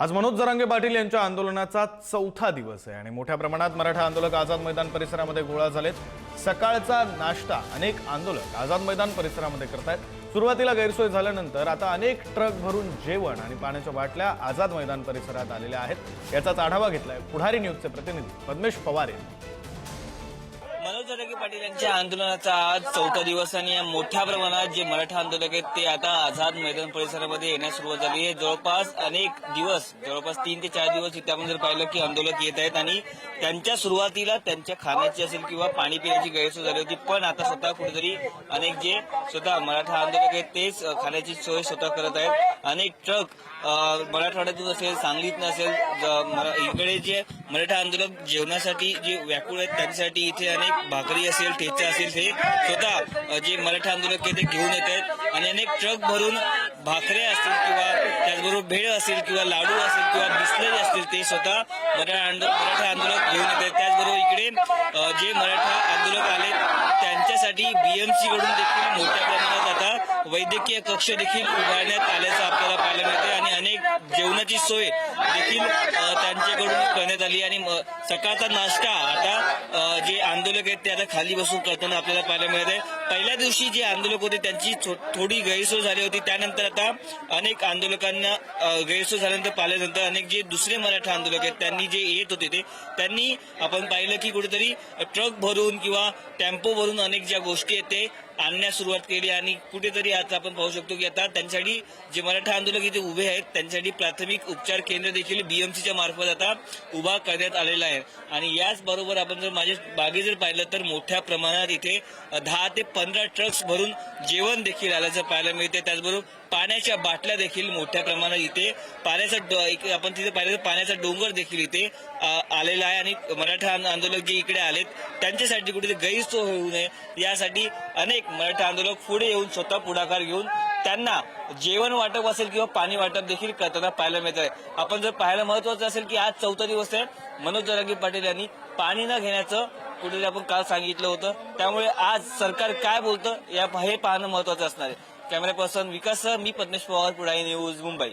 आज मनोज जरांगे पाटील यांच्या आंदोलनाचा चौथा दिवस आहे आणि मोठ्या प्रमाणात मराठा आंदोलक आझाद मैदान परिसरामध्ये गोळा झालेत. सकाळचा नाश्ता अनेक आंदोलक आझाद मैदान परिसरामध्ये करतायत. सुरुवातीला गैरसोय झाल्यानंतर आता अनेक ट्रक भरून जेवण आणि पाण्याच्या बाटल्या आझाद मैदान परिसरात आलेल्या आहेत. याचाच आढावा घेतलाय पुढारी न्यूजचे प्रतिनिधी पद्मेश पवार यांनी. मनोज जरांगे पाटील यांच्या आंदोलनाचा आज चौथा दिवस आणि या मोठ्या प्रमाणात जे मराठा आंदोलक आहेत ते आता आझाद मैदान परिसरामध्ये येण्यास सुरुवात झाली आहे. जवळपास अनेक दिवस जवळपास तीन ते चार दिवस इथे आपण जर पाहिलं की आंदोलक येत आहेत आणि त्यांच्या सुरुवातीला त्यांच्या खाण्याची असेल किंवा पाणी पिण्याची गैरसोय झाली होती पण आता स्वतः कुठेतरी अनेक जे स्वतः मराठा आंदोलक आहेत तेच खाण्याची सोय स्वतः करत आहेत. अनेक ट्रक मराठवाड्यातून असेल सांगलीतून नसेल इकडे जे मराठा आंदोलक जेवणासाठी जे व्याकुळ आहेत त्यांच्यासाठी इथे अनेक भाकरी असेल ठेचा असेल हे स्वतः जे मराठा आंदोलक आहे ते घेऊन येत आहेत. आणि अनेक ट्रक भरून भाकरे असतील किंवा त्याचबरोबर भेळ असेल किंवा लाडू असेल किंवा बिस्लरी असतील ते स्वतः मराठा मराठा आंदोलक घेऊन येत आहेत. त्याचबरोबर इकडे जे मराठा आंदोलक आले त्यांच्यासाठी बीएमसी कडून देखील मोठ्या प्रमाणात आता वैद्यकीय कक्ष देखील उभारण्यात आल्याचं आपल्याला पाहायला जेवणाची सोय देखील त्यांच्याकडून करण्यात आली आणि सकाळचा नाश्ता आता जे आंदोलक आहेत ते आता खाली बसून करताना आपल्याला पाहायला मिळत आहे. पहिल्या दिवशी जे आंदोलक होते त्यांची थो- थोडी गैरसोय झाली होती. त्यानंतर आता अनेक आंदोलकांना गैरसोय झाल्यानंतर पाहिल्यानंतर अनेक जे दुसरे मराठा आंदोलक आहेत त्यांनी जे येत होते ते त्यांनी आपण पाहिलं की कुठेतरी ट्रक भरून किंवा टेम्पो भरून अनेक ज्या गोष्टी आहेत ते आणण्यास सुरुवात केली. आणि कुठेतरी आता आपण पाहू शकतो की आता त्यांच्यासाठी जे मराठा आंदोलक इथे उभे आहेत त्यांच्यासाठी प्राथमिक उपचार केंद्र देखील बीएमसीच्या मार्फत आता उभा करण्यात आलेला आहे. आणि याचबरोबर आपण जर माझ्या बागे जर पाहिलं तर मोठ्या प्रमाणात इथे दहा ते पंधरा ट्रक्स भरून जेवण देखील आल्याचं पाहायला मिळते त्याचबरोबर पाण्याच्या बाटल्या देखील मोठ्या प्रमाणात इथे पाण्याचा आपण तिथे पाहिलं तर पाण्याचा डोंगर देखील इथे आलेला आहे आणि मराठा आंदोलक जे इकडे आलेत त्यांच्यासाठी कुठे गैरसोय होऊ नये. यासाठी अनेक मराठा आंदोलक पुढे येऊन स्वतः पुढाकार घेऊन त्यांना जेवण वाटप असेल किंवा पाणी वाटप देखील करताना पाहायला मिळत आहे आपण जर पाहायला महत्वाचं असेल की आज चौथा दिवस आहे. मनोज जरांगी पाटील यांनी पाणी न घेण्याचं कुठे आपण काल सांगितलं होतं. त्यामुळे आज सरकार काय बोलतं या हे पाहणं महत्वाचं असणार आहे. कॅमेरा पर्सन विकास मी पद्मेश पवार पुढाई न्यूज मुंबई.